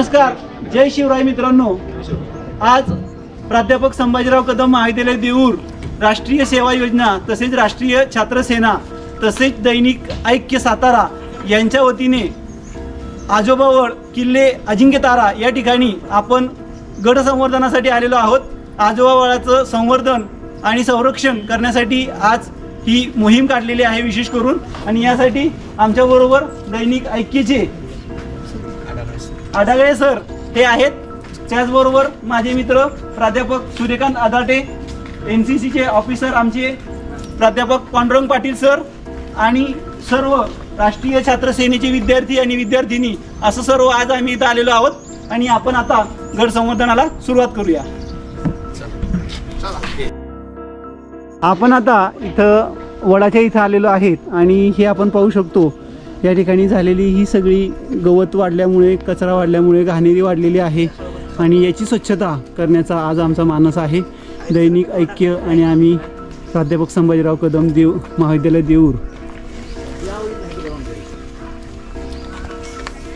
नमस्कार. जय शिवराय मित्रांनो. आज प्राध्यापक संभाजीराव कदम महाविद्यालय देऊर राष्ट्रीय सेवा योजना तसेच राष्ट्रीय छात्र सेना तसेच दैनिक ऐक्य सातारा यांच्या वतीने आजोबावळ किल्ले अजिंक्य तारा या ठिकाणी आपण गड संवर्धनासाठी आलेलो आहोत. आजोबावळाचं संवर्धन आणि संरक्षण करण्यासाठी आज ही मोहीम काढलेली आहे विशेष करून. आणि यासाठी आमच्याबरोबर दैनिक ऐक्यचे आढागळे सर. हे आहेत. त्याचबरोबर माझे मित्र प्राध्यापक सूर्यकांत आदाटे एन सी सीचे ऑफिसर आमचे प्राध्यापक पांडुरंग पाटील सर आणि सर्व राष्ट्रीय छात्र सेनेचे विद्यार्थी आणि विद्यार्थिनी. असं सर्व आज आम्ही इथं आलेलो आहोत आणि आपण आता गड संवर्धनाला सुरुवात करूया. आपण आता इथं वडाच्या इथं आलेलो आहेत आणि हे आपण पाहू शकतो. या ठिकाणी झालेली ही सगळी गवत वाढल्यामुळे कचरा वाढल्यामुळे घाणेरी वाढलेली आहे. आणि याची स्वच्छता करण्याचा आज आमचा मानस आहे. दैनिक ऐक्य आणि आम्ही प्राध्यापक संभाजीराव कदम देव महाविद्यालय देऊर.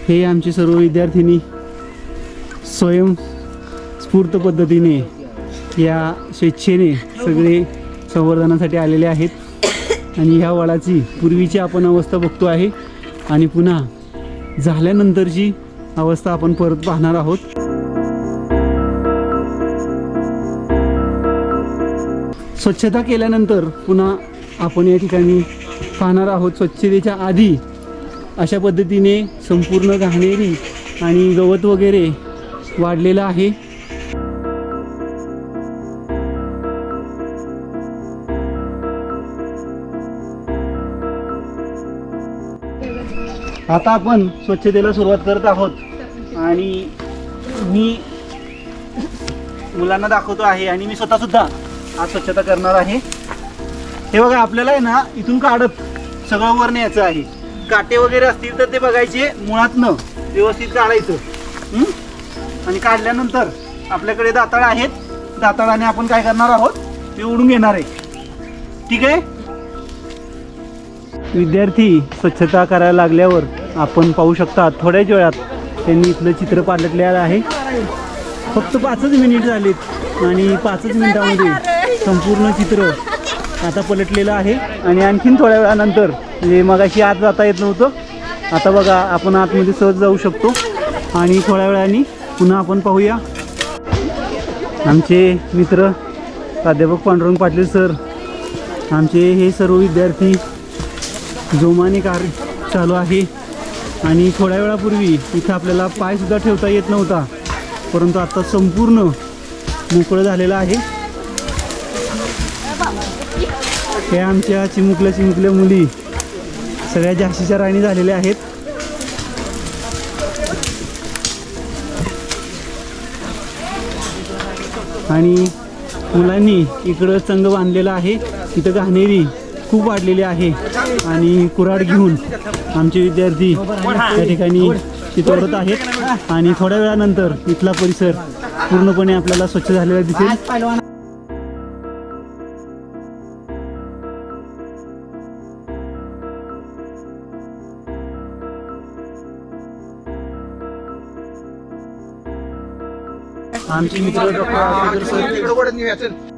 हे आमचे सर्व विद्यार्थिनी स्वयंस्फूर्त पद्धतीने या स्वेच्छेने सगळे संवर्धनासाठी आलेले आहेत. आणि ह्या वडाची पूर्वीची आपण अवस्था बघतो आहे. आणि पुन्हा झाल्यानंतरची अवस्था आपण परत पाहणार आहोत. स्वच्छता केल्यानंतर पुन्हा आपण या ठिकाणी पाहणार आहोत स्वच्छतेच्या आधी अशा पद्धतीने संपूर्ण घाणेरी आणि गवत वगैरे वाढलेलं आहे. आता आपण स्वच्छतेला सुरुवात करत आहोत. आणि मी मुलांना दाखवतो आहे आणि मी स्वतः सुद्धा आज स्वच्छता करणार आहे. हे बघा आपल्याला आहे ना इथून काढत सगळं वर न्यायचं आहे. काटे वगैरे असतील तर ते बघायचे मुळातनं व्यवस्थित काढायचं. आणि काढल्यानंतर आपल्याकडे दाताळ आहेत. दाताळाने आपण काय करणार आहोत? ते उडून घेणार आहे. ठीक आहे? विद्यार्थी स्वच्छता करायला लागल्यावर आपण पाहू शकता थोड्याच वेळात त्यांनी इथलं चित्र पालटलेलं आहे. फक्त पाचच मिनिट झालीत आणि पाचच मिनिटामध्ये संपूर्ण चित्र आता पलटलेलं आहे. आणि आणखीन थोड्या वेळानंतर म्हणजे मगाशी आत जाता येत नव्हतं. आता बघा आपण आतमध्ये सहज जाऊ शकतो. आणि थोड्या वेळाने पुन्हा आपण पाहूया. आमचे मित्र प्राध्यापक पांडुरंग पाटील सर आमचे हे सर्व विद्यार्थी जोमाने कार्य चालू आहे. आणि थोड्या वेळापूर्वी इथं आपल्याला पायसुद्धा ठेवता येत नव्हता. परंतु आत्ता संपूर्ण मोकळं झालेलं आहे. हे आमच्या चिमुकल्या चिमुकल्या मुली सगळ्या झाशीच्या राणी झालेल्या आहेत. आणि मुलांनी इकडं संघ बांधलेला आहे. तिथं घाणेरी खूप वाढलेली आहे. आणि कुऱ्हाड घेऊन आमचे विद्यार्थी त्या ठिकाणी चितोडत आहेत. आणि थोड्या वेळानंतर इथला परिसर पूर्णपणे आपल्याला स्वच्छ झालेला दिसेल. आमचे मित्र डॉक्टर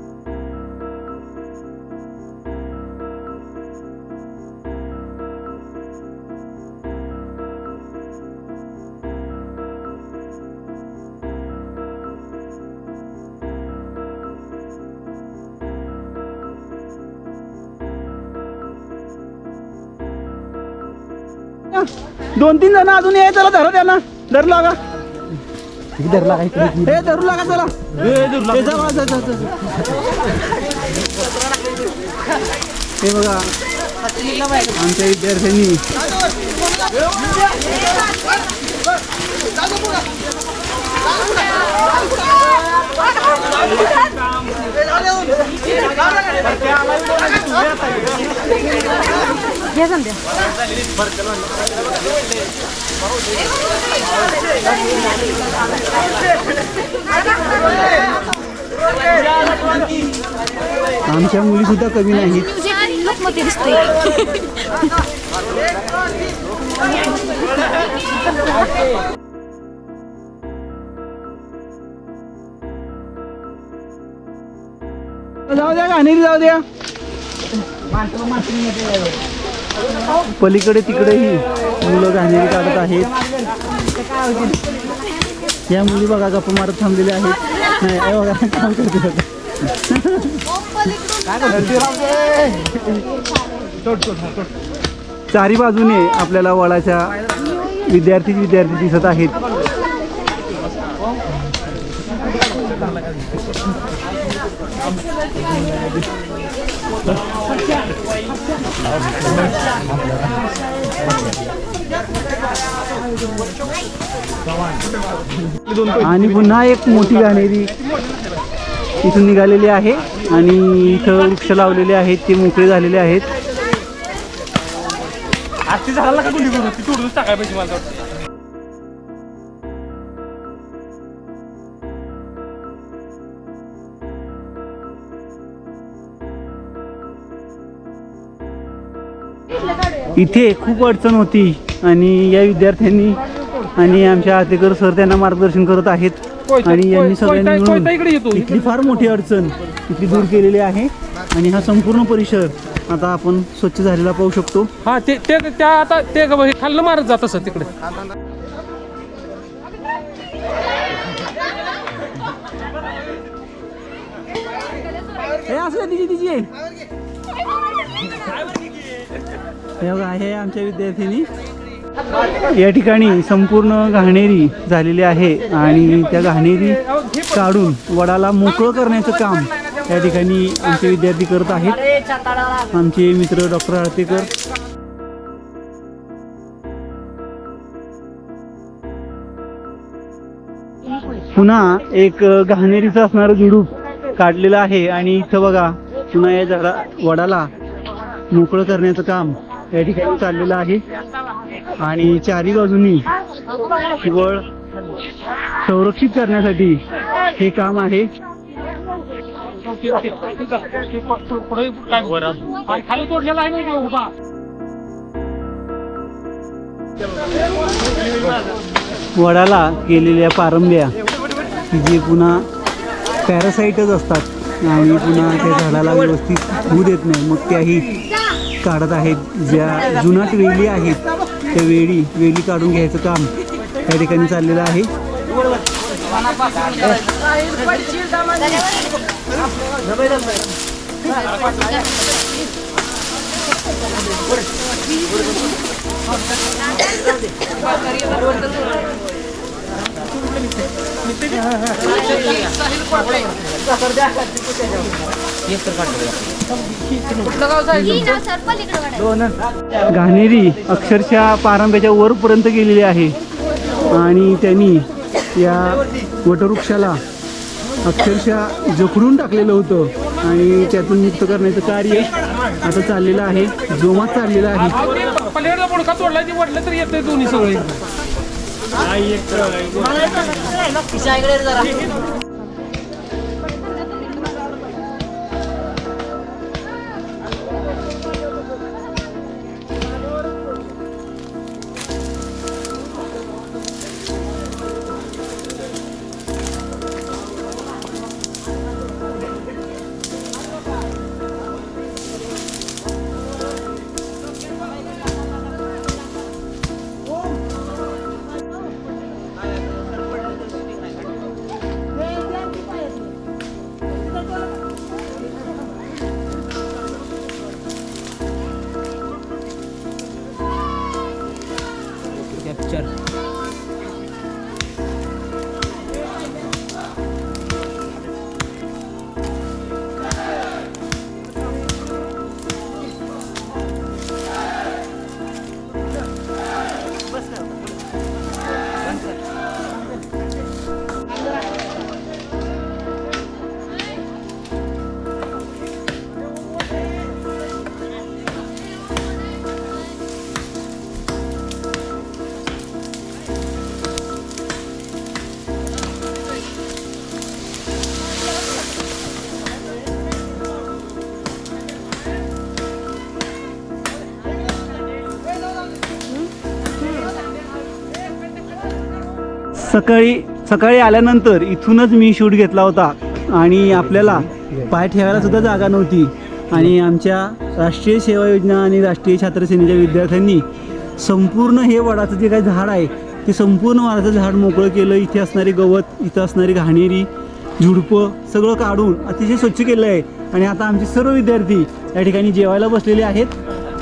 दोन तीन जण अजून ये चला धरा त्यांना. धर लागा. हे धरू लागा चला. हे जा, जा, जा, जा. हे बघा. आमच्या विद्यार्थ्यांनी घ्या संध्या. आमच्या मुली सुद्धा कमी नाही लोकमती दिसते जाऊ द्या का जाऊ द्या. पलीकडे तिकडेही मुलं घाणेरी काढत आहेत. या मुली बघा गप्पा मारत थांबलेल्या आहेत. नाही बघा काम करते बघा. चारी बाजूने आपल्याला वडाच्या विद्यार्थी विद्यार्थी दिसत आहेत. आणि पुन्हा एक मोठी गाणेरी इथून निघालेली आहे आणि इथं वृक्ष लावलेले आहेत ते मोकळे झालेले आहेत. आजची झाला का गुंडी टाकायला पाहिजे मला इथे खूप अडचण होती आणि या विद्यार्थ्यांनी आणि आमच्या आतेकर सर त्यांना मार्गदर्शन करत आहेत. आणि यांनी सगळ्यांनी. मिळून इथली फार मोठी अडचण इथली दूर केलेली आहे. आणि हा संपूर्ण परिसर आता आपण स्वच्छ झालेला पाहू शकतो. हा ते ते त्या आता ते हे खाल्लं मारत जात असं तिकडे. हे असं तिची तिची? बघा आहे आमच्या विद्यार्थिनी. या ठिकाणी संपूर्ण घाणेरी झालेली आहे आणि त्या घाणेरी काढून वडाला मोकळं करण्याचं काम या ठिकाणी आमचे विद्यार्थी करत आहेत. आमचे मित्र डॉक्टर आळतेकर. पुन्हा एक घाणेरीचं असणारं झुडूप काढलेलं आहे आणि इथं बघा पुन्हा या झाडा वडाला मोकळं करण्याचं काम या ठिकाणी चाललेलं आहे. आणि चारी बाजूनी वळ संरक्षित करण्यासाठी हे काम आहे. वडाला केलेल्या पारंब्या जे पुन्हा पॅरासाईटच असतात आणि पुन्हा त्या झाडाला व्यवस्थित होऊ देत नाही मग त्याही काढत आहेत ज्या जुनाट वेली आहेत त्या वेळी वेली काढून घ्यायचं काम त्या ठिकाणी चाललेलं आहे घाणेरी अक्षरशः पारंब्याच्या वरपर्यंत गेलेली आहे. आणि त्यांनी या वटवृक्षाला अक्षरशः जखडून टाकलेलं होतं. आणि त्यातून मुक्त करण्याचं कार्य आता चाललेलं आहे. जोमात चाललेलं आहे. सकाळी सकाळी आल्यानंतर इथूनच मी शूट घेतला होता आणि आपल्याला पाय ठेवायला सुद्धा जागा नव्हती. आणि आमच्या राष्ट्रीय सेवा योजना आणि राष्ट्रीय छात्रसेनेच्या विद्यार्थ्यांनी संपूर्ण हे वडाचं जे काही झाड आहे ते संपूर्ण वडाचं झाड मोकळं केलं. इथे असणारे गवत इथं असणारी घाणेरी झुडपं सगळं काढून अतिशय स्वच्छ केलं आहे. आणि आता आमचे सर्व विद्यार्थी या ठिकाणी जेवायला बसलेले आहेत.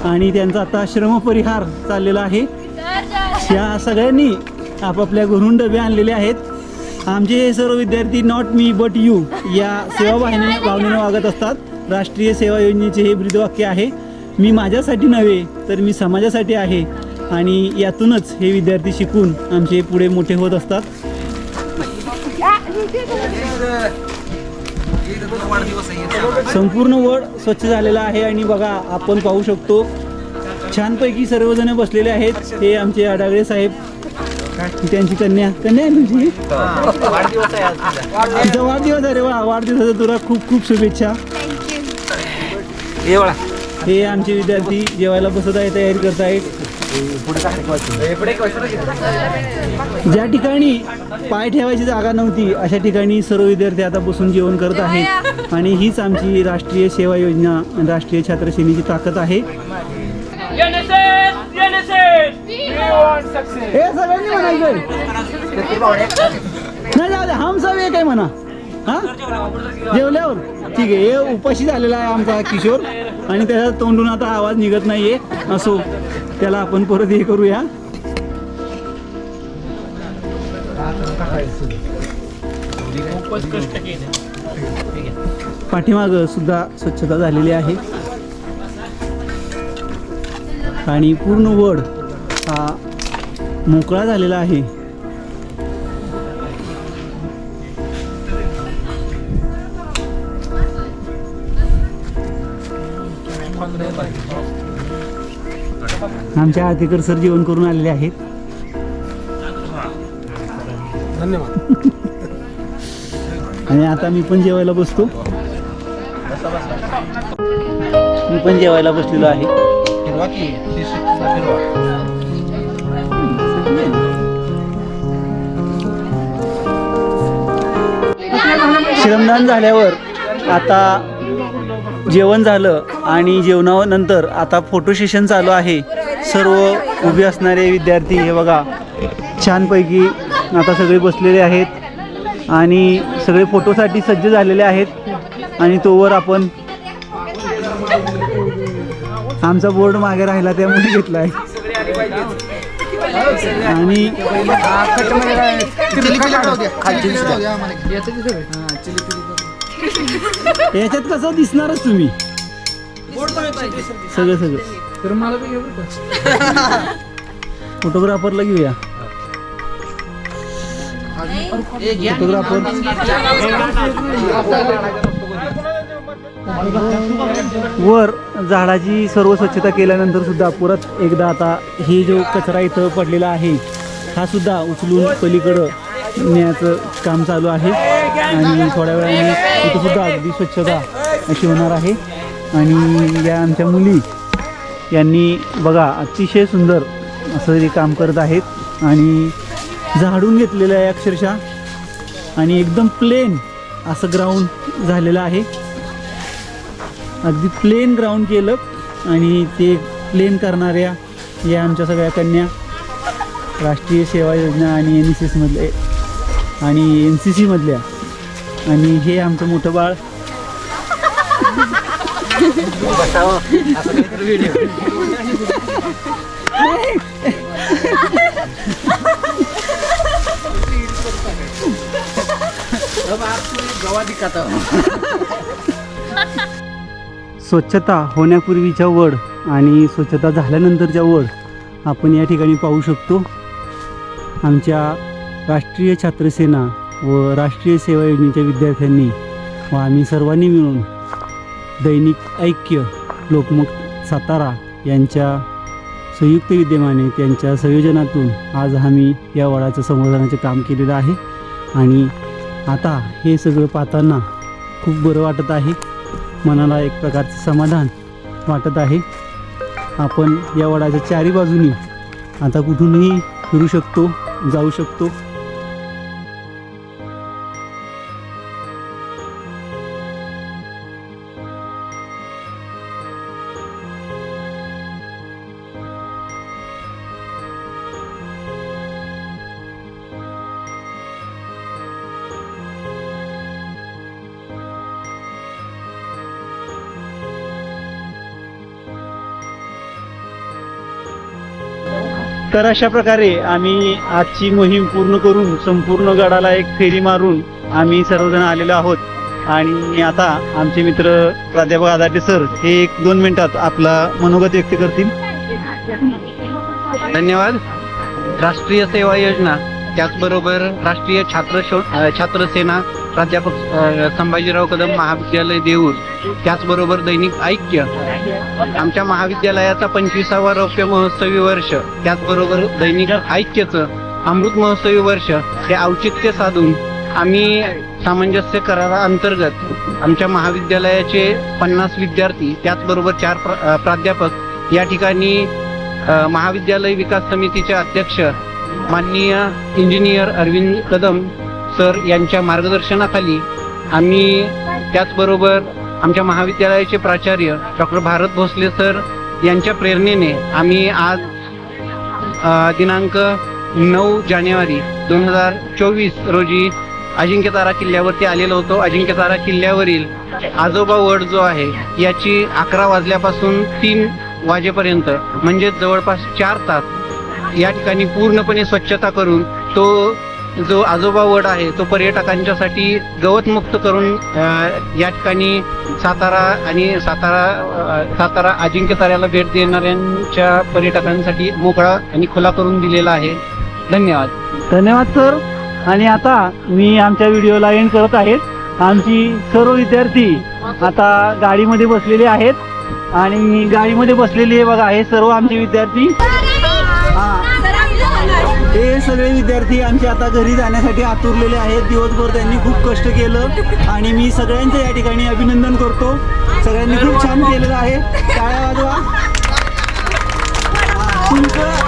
आणि त्यांचा आता श्रमपरिहार चाललेला आहे. या सगळ्यांनी आपापल्या घरून डबे आणलेले आहेत. आमचे हे सर्व विद्यार्थी नॉट मी बट यू या सेवा वाहिनी भावनेने वागत असतात. राष्ट्रीय सेवा योजनेचे हे ब्रीदवाक्य आहे. मी माझ्यासाठी नव्हे तर मी समाजासाठी आहे. आणि यातूनच हे विद्यार्थी शिकून आमचे पुढे मोठे होत असतात. संपूर्ण वड स्वच्छ झालेला आहे आणि बघा आपण पाहू शकतो छानपैकी सर्वजण बसलेले आहेत. हे आमचे आडागळे साहेब. ही त्यांची कन्या. कन्या आहे तुझी तिचा वाढदिवस आहे रे वा. वाढदिवसाचा तुला खूप खूप शुभेच्छा. हे आमचे विद्यार्थी जेवायला बसत आहे तयारी करत आहेत. ज्या ठिकाणी पाय ठेवायची जागा नव्हती अशा ठिकाणी सर्व विद्यार्थी आता बसून जेवण करत आहेत. आणि हीच आमची राष्ट्रीय सेवा योजना राष्ट्रीय छात्र सेनेची ताकद आहे. हे सगळ्यांनी म्हणायचंय नाही जाऊ दे हम सब एक आहे म्हणा. हा? जेवल्यावर. ठीक आहे हे उपाशी झालेला आहे आमचा किशोर. आणि त्याच्या तोंडून आता आवाज निघत नाहीये. असो त्याला आपण परत हे करूया. पाठीमाग सुद्धा स्वच्छता झालेली आहे. आणि पूर्ण वड हा मोकळा झालेला आहे. आमच्या आरतीकर सर जेवण करून आलेले आहेत. धन्यवाद. आणि आता मी पण जेवायला बसतो. मी पण जेवायला बसलेलो आहे. श्रमदान झाल्यावर आता जेवण झालं आणि जेवणानंतर आता फोटो सेशन चालू आहे. सर्व उभे असणारे विद्यार्थी हे बघा छानपैकी आता सगळे बसलेले आहेत आणि सगळे फोटोसाठी सज्ज झालेले आहेत आणि तोवर आपण आमचा बोर्ड मागे राहिला त्यामुळे घेतला आहे. आणि याच्यात कसं दिसणारच तुम्ही. सगळं सगळं. तर मला फोटोग्राफरला घेऊया. फोटोग्राफर. वर झाडाची सर्व स्वच्छता केल्यानंतर सुद्धा परत एकदा आता हे जो कचरा इथं पडलेला आहे हा सुद्धा उचलून पलीकडं नेण्याचं काम चालू आहे. आणि थोड्या वेळाने इथं सुद्धा अगदी स्वच्छता अशी होणार आहे. आणि या आमच्या मुली यांनी बघा अतिशय सुंदर असं ते काम करत आहेत. आणि झाडून घेतलेलं आहे अक्षरशः. आणि एकदम प्लेन असं ग्राउंड झालेलं आहे. अगदी प्लेन ग्राउंड केलं आणि ते प्लेन करणाऱ्या या आमच्या सगळ्या कन्या राष्ट्रीय सेवा योजना आणि एन एस एसमधले आणि एन सी सीमधल्या आणि हे आमचं मोठं बाळ. स्वच्छता होण्यापूर्वीच्या वड आणि स्वच्छता झाल्यानंतरच्या वड आपण या ठिकाणी पाहू शकतो. आमच्या राष्ट्रीय छात्रसेना व राष्ट्रीय सेवा योजनेच्या विद्यार्थ्यांनी व आम्ही सर्वांनी मिळून दैनिक ऐक्य लोकमुख सातारा यांच्या संयुक्त विद्यमाने त्यांच्या संयोजनातून आज आम्ही या वडाचं संवर्धनाचे काम केलेलं आहे. आणि आता हे सगळं पाहताना खूप बरं वाटत आहे. मनाला एक प्रकारचं समाधान वाटत आहे. आपण या वडाच्या चारी बाजूनी आता कुठूनही फिरू शकतो जाऊ शकतो. तर अशा प्रकारे आम्ही आजची मोहीम पूर्ण करून संपूर्ण गडाला एक फेरी मारून आम्ही सर्वजण आलेलो आहोत. आणि आता आमचे मित्र प्राध्यापक आदाटे सर हे एक दोन मिनिटात आपला मनोगत व्यक्त करतील. धन्यवाद. राष्ट्रीय सेवा योजना त्याचबरोबर राष्ट्रीय छात्र छात्र सेना प्राध्यापक संभाजीराव कदम महाविद्यालय देऊर त्याचबरोबर दैनिक ऐक्य. आमच्या महाविद्यालयाचा पंचवीसावा रौप्य महोत्सवी वर्ष. त्याचबरोबर दैनिक ऐक्यचं अमृत महोत्सवी वर्ष. हे औचित्य साधून आम्ही सामंजस्य कराराअंतर्गत आमच्या महाविद्यालयाचे पन्नास विद्यार्थी त्याचबरोबर चार प्रा- प्राध्यापक या ठिकाणी महाविद्यालय विकास समितीचे अध्यक्ष माननीय इंजिनियर अरविंद कदम सर यांच्या मार्गदर्शनाखाली आम्ही त्याचबरोबर आमच्या महाविद्यालयाचे प्राचार्य डॉक्टर भारत भोसले सर यांच्या प्रेरणेने आम्ही आज दिनांक नऊ जानेवारी दोन हजार चोवीस रोजी अजिंक्यतारा किल्ल्यावरती आलेलो होतो. अजिंक्यतारा किल्ल्यावरील आजोबा वड जो आहे याची अकरा वाजल्यापासून तीन वाजेपर्यंत म्हणजे जवळपास चार तास या ठिकाणी पूर्णपणे स्वच्छता करून तो जो आजोबा वड आहे तो पर्यटकांच्यासाठी गवतमुक्त करून या ठिकाणी सातारा आणि सातारा सातारा अजिंक्यताऱ्याला भेट देणाऱ्यांच्या पर्यटकांसाठी मोकळा आणि खुला करून दिलेला आहे. धन्यवाद. धन्यवाद सर. आणि आता मी आमच्या व्हिडिओला एंड करत आहे. आमची सर्व विद्यार्थी आता गाडीमध्ये बसलेले आहेत. आणि गाडीमध्ये बसलेले बघा हे सर्व आमचे विद्यार्थी. हे सगळे विद्यार्थी आमचे आता घरी जाण्यासाठी आतुरलेले आहेत. दिवसभर त्यांनी खूप कष्ट केलं आणि मी सगळ्यांचं या ठिकाणी अभिनंदन करतो. सगळ्यांनी खूप छान केलेलं आहे. टाळ्या वाजवा. तुमचं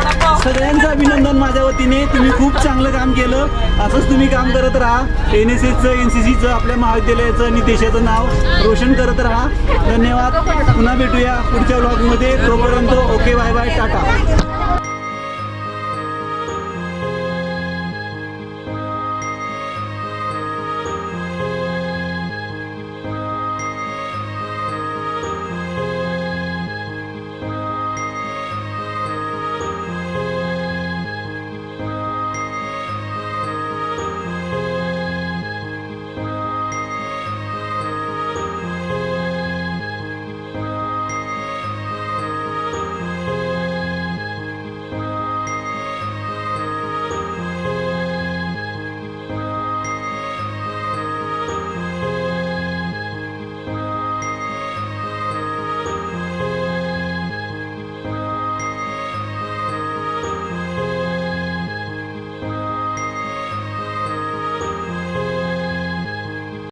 सगळ्यांचं अभिनंदन माझ्या वतीने. तुम्ही खूप चांगलं काम केलं. असंच तुम्ही काम करत राहा. एन एस एसचं एन सी सीचं आपल्या महाविद्यालयाचं आणि देशाचं नाव रोशन करत राहा. धन्यवाद. पुन्हा भेटूया पुढच्या ब्लॉगमध्ये तोपर्यंत ओके बाय बाय टाटा.